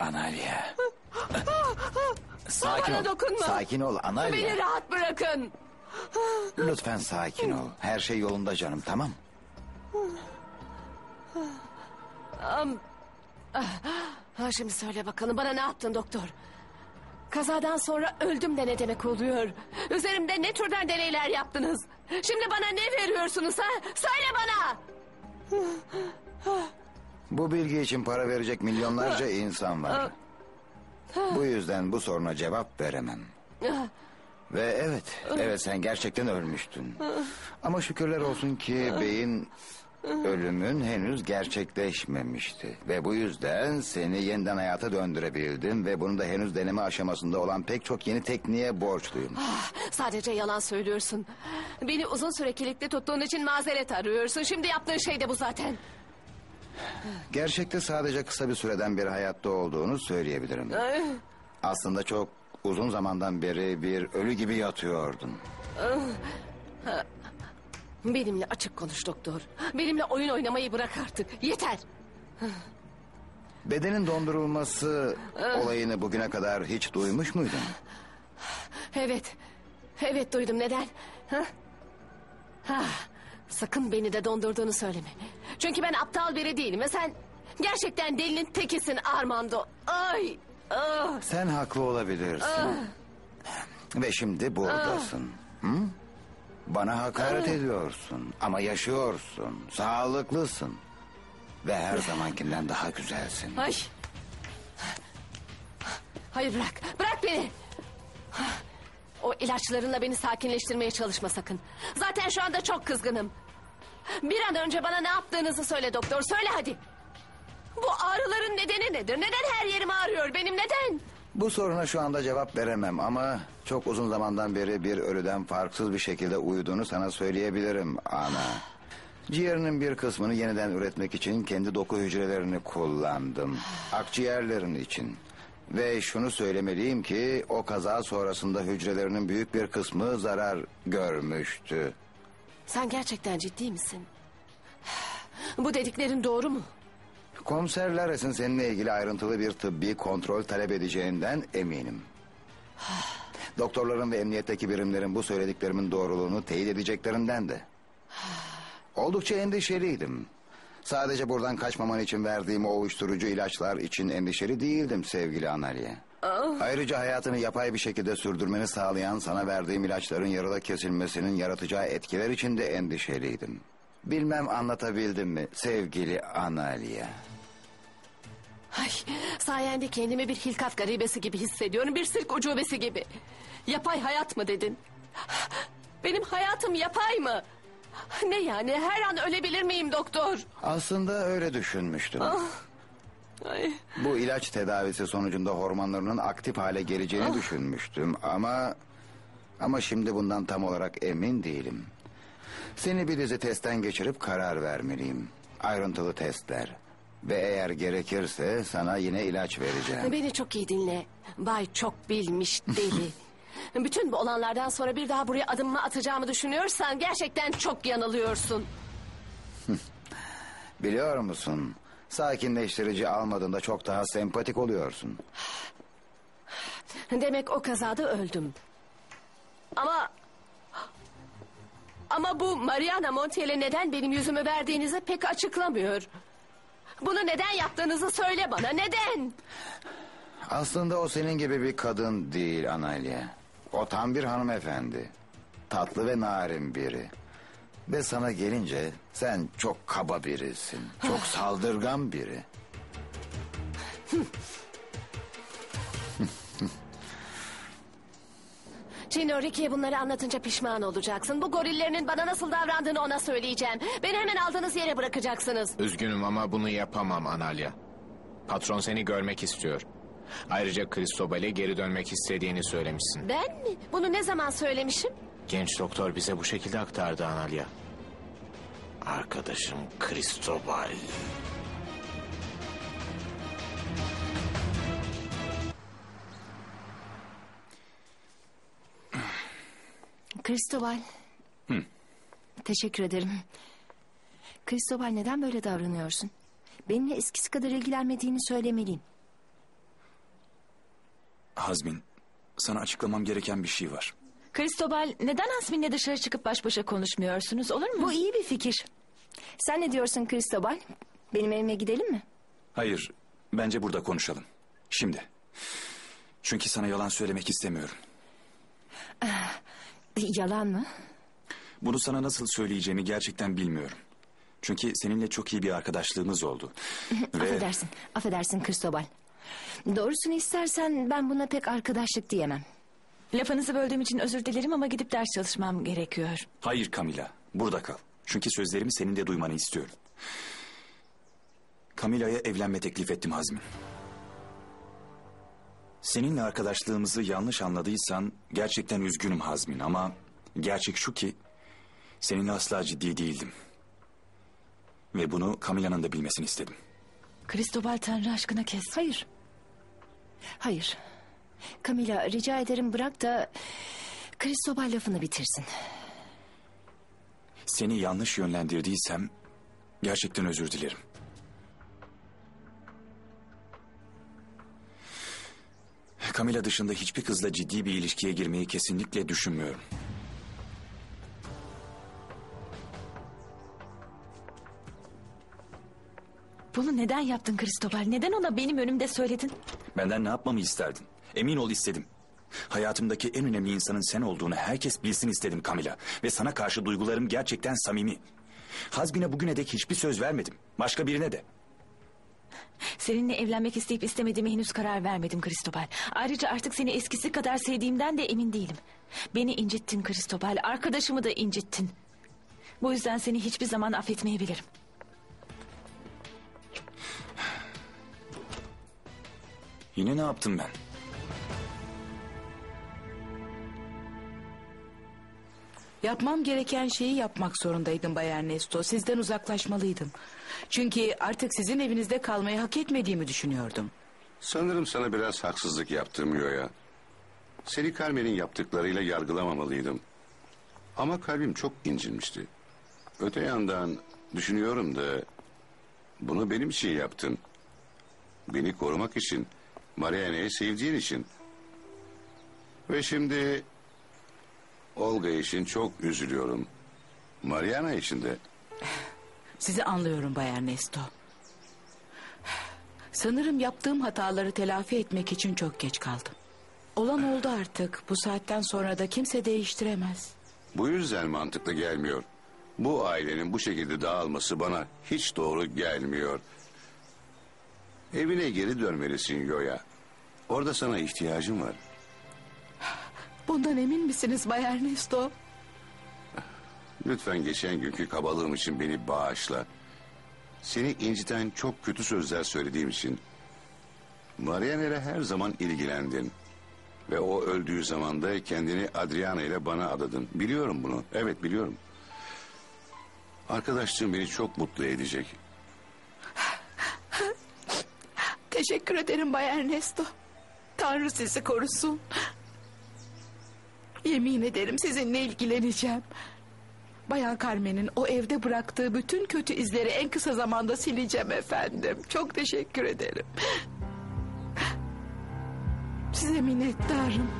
Analia. Sakin Bana ol. dokunma. Sakin ol Beni Analia. rahat bırakın. Lütfen sakin ol. Her şey yolunda canım tamam. Ha şimdi söyle bakalım bana ne yaptın doktor? Kazadan sonra öldüm de ne demek oluyor? Üzerimde ne türden deneyler yaptınız? Şimdi bana ne veriyorsunuz ha? Söyle bana. Bu bilgi için para verecek milyonlarca insan var. Bu yüzden bu soruna cevap veremem. Ve evet, evet sen gerçekten ölmüştün. Ama şükürler olsun ki beyin ölümün henüz gerçekleşmemişti. Ve bu yüzden seni yeniden hayata döndürebildim. Ve bunu da henüz deneme aşamasında olan pek çok yeni tekniğe borçluyum. Sadece yalan söylüyorsun. Beni uzun süre kilitli tuttuğun için mazeret arıyorsun. Şimdi yaptığın şey de bu zaten. Gerçekte sadece kısa bir süreden beri hayatta olduğunu söyleyebilirim. Ay, Aslında çok uzun zamandan beri bir ölü gibi yatıyordun. Benimle açık konuş doktor. Benimle oyun oynamayı bırak artık. Yeter. Bedenin dondurulması olayını bugüne kadar hiç duymuş muydun? Evet. Evet duydum. Neden? Ha? Ha. Sakın beni de dondurduğunu söyleme. Çünkü ben aptal biri değilim ve sen gerçekten delinin tekisin Armando. Ay. Ah. Sen haklı olabilirsin. Ve şimdi buradasın. Hı? Bana hakaret ediyorsun ama yaşıyorsun, sağlıklısın. Ve her zamankinden daha güzelsin. Ay. Hayır bırak. Bırak beni. O ilaçlarınla beni sakinleştirmeye çalışma sakın. Zaten şu anda çok kızgınım. Bir an önce bana ne yaptığınızı söyle doktor. Söyle hadi. Bu ağrıların nedeni nedir? Neden her yerim ağrıyor benim neden? Bu soruna şu anda cevap veremem ama çok uzun zamandan beri bir ölüden farksız bir şekilde uyuduğunu sana söyleyebilirim ana. Ciğerinin bir kısmını yeniden üretmek için kendi doku hücrelerini kullandım. Akciğerlerin için. Ve şunu söylemeliyim ki o kaza sonrasında hücrelerinin büyük bir kısmı zarar görmüştü. Sen gerçekten ciddi misin? Bu dediklerin doğru mu? Komiser Lares'in seninle ilgili ayrıntılı bir tıbbi kontrol talep edeceğinden eminim. Doktorların ve emniyetteki birimlerin bu söylediklerimin doğruluğunu teyit edeceklerinden de. Oldukça endişeliydim. Sadece buradan kaçmaman için verdiğim o uyuşturucu ilaçlar için endişeli değildim sevgili Analia. Ayrıca hayatını yapay bir şekilde sürdürmeni sağlayan sana verdiğim ilaçların yarıda kesilmesinin yaratacağı etkiler için de endişeliydim. Bilmem anlatabildim mi sevgili Analia? Ay, sayende kendimi bir hilkat garibesi gibi hissediyorum. Bir sirk ucubesi gibi. Yapay hayat mı dedin? Benim hayatım yapay mı? Ne yani her an ölebilir miyim doktor? Aslında öyle düşünmüştüm. Ay, Bu ilaç tedavisi sonucunda hormonlarının aktif hale geleceğini düşünmüştüm ama ama şimdi bundan tam olarak emin değilim. Seni bir dizi testten geçirip karar vermeliyim. Ayrıntılı testler. Ve eğer gerekirse sana yine ilaç vereceğim. beni çok iyi dinle. Bay çok bilmiş deli. Bütün bu olanlardan sonra bir daha buraya adımımı atacağımı düşünüyorsan gerçekten çok yanılıyorsun. Biliyor musun? Sakinleştirici almadığında çok daha sempatik oluyorsun. Demek o kazada öldüm. Ama... Ama bu Mariana Montiel'e neden benim yüzümü verdiğinizi pek açıklamıyor. Bunu neden yaptığınızı söyle bana. Neden? Aslında o senin gibi bir kadın değil Analia. O tam bir hanımefendi. Tatlı ve narin biri. Ve sana gelince sen çok kaba birisin. Çok saldırgan biri. Chino Ricky'ye bunları anlatınca pişman olacaksın. Bu gorillerinin bana nasıl davrandığını ona söyleyeceğim. Beni hemen aldığınız yere bırakacaksınız. Üzgünüm ama bunu yapamam Analya. Patron seni görmek istiyor. Ayrıca Cristobal'e geri dönmek istediğini söylemişsin. Ben mi? Bunu ne zaman söylemişim? Genç doktor bize bu şekilde aktardı Analya. Arkadaşım Cristobal. Cristobal. Teşekkür ederim. Cristobal neden böyle davranıyorsun? Benimle eskisi kadar ilgilenmediğini söylemeliyim. Hazmin, sana açıklamam gereken bir şey var. Cristobal neden Asmin'le dışarı çıkıp baş başa konuşmuyorsunuz olur mu? Bu iyi bir fikir. Sen ne diyorsun Cristobal? Benim evime gidelim mi? Hayır, bence burada konuşalım. Şimdi. Çünkü sana yalan söylemek istemiyorum. Yalan mı? Bunu sana nasıl söyleyeceğimi gerçekten bilmiyorum. Çünkü seninle çok iyi bir arkadaşlığımız oldu. Ve Affedersin, affedersin Cristobal. Doğrusunu istersen ben buna pek arkadaşlık diyemem. Lafınızı böldüğüm için özür dilerim ama gidip ders çalışmam gerekiyor. hayır Camila, burada kal. Çünkü sözlerimi senin de duymanı istiyorum. Camila'ya evlenme teklif ettim Hazmin. Seninle arkadaşlığımızı yanlış anladıysan gerçekten üzgünüm Hazmin ama gerçek şu ki seninle asla ciddi değildim. Ve bunu Camila'nın da bilmesini istedim. Cristobal Tanrı aşkına kes. Hayır. Hayır. Camila rica ederim bırak da Cristobal lafını bitirsin. Seni yanlış yönlendirdiysem gerçekten özür dilerim. Camila dışında hiçbir kızla ciddi bir ilişkiye girmeyi kesinlikle düşünmüyorum. Bunu neden yaptın Cristobal? Neden ona benim önümde söyledin? Benden ne yapmamı isterdin? Emin ol istedim. Hayatımdaki en önemli insanın sen olduğunu herkes bilsin istedim Camila. Ve sana karşı duygularım gerçekten samimi. Hazbine bugüne dek hiçbir söz vermedim. Başka birine de. Seninle evlenmek isteyip istemediğime henüz karar vermedim Cristobal. Ayrıca artık seni eskisi kadar sevdiğimden de emin değilim. Beni incittin Cristobal. Arkadaşımı da incittin. Bu yüzden seni hiçbir zaman affetmeyebilirim. Yine ne yaptım ben? Yapmam gereken şeyi yapmak zorundaydım Bay Ernesto. Sizden uzaklaşmalıydım. Çünkü artık sizin evinizde kalmayı hak etmediğimi düşünüyordum. Sanırım sana biraz haksızlık yaptım Yoya. Seni Carmen'in yaptıklarıyla yargılamamalıydım. Ama kalbim çok incinmişti. Öte yandan düşünüyorum da bunu benim için yaptın. Beni korumak için, Mariane'yi sevdiğin için. Ve şimdi Olga için çok üzülüyorum. Mariana için de. Sizi anlıyorum Bay Ernesto. Sanırım yaptığım hataları telafi etmek için çok geç kaldım. Olan oldu artık. Bu saatten sonra da kimse değiştiremez. Bu yüzden mantıklı gelmiyor. Bu ailenin bu şekilde dağılması bana hiç doğru gelmiyor. Evine geri dönmelisin Yoya. Orada sana ihtiyacım var. Bundan emin misiniz Bay Ernesto? Lütfen geçen günkü kabalığım için beni bağışla. Seni inciten çok kötü sözler söylediğim için. Marianel'e her zaman ilgilendin. Ve o öldüğü zaman da kendini Adriana ile bana adadın. Biliyorum bunu. Evet biliyorum. Arkadaşlığım beni çok mutlu edecek. Teşekkür ederim Bay Ernesto. Tanrı sizi korusun. Yemin ederim sizinle ilgileneceğim. Bayan Carmen'in o evde bıraktığı bütün kötü izleri en kısa zamanda sileceğim efendim. Çok teşekkür ederim. Size minnettarım.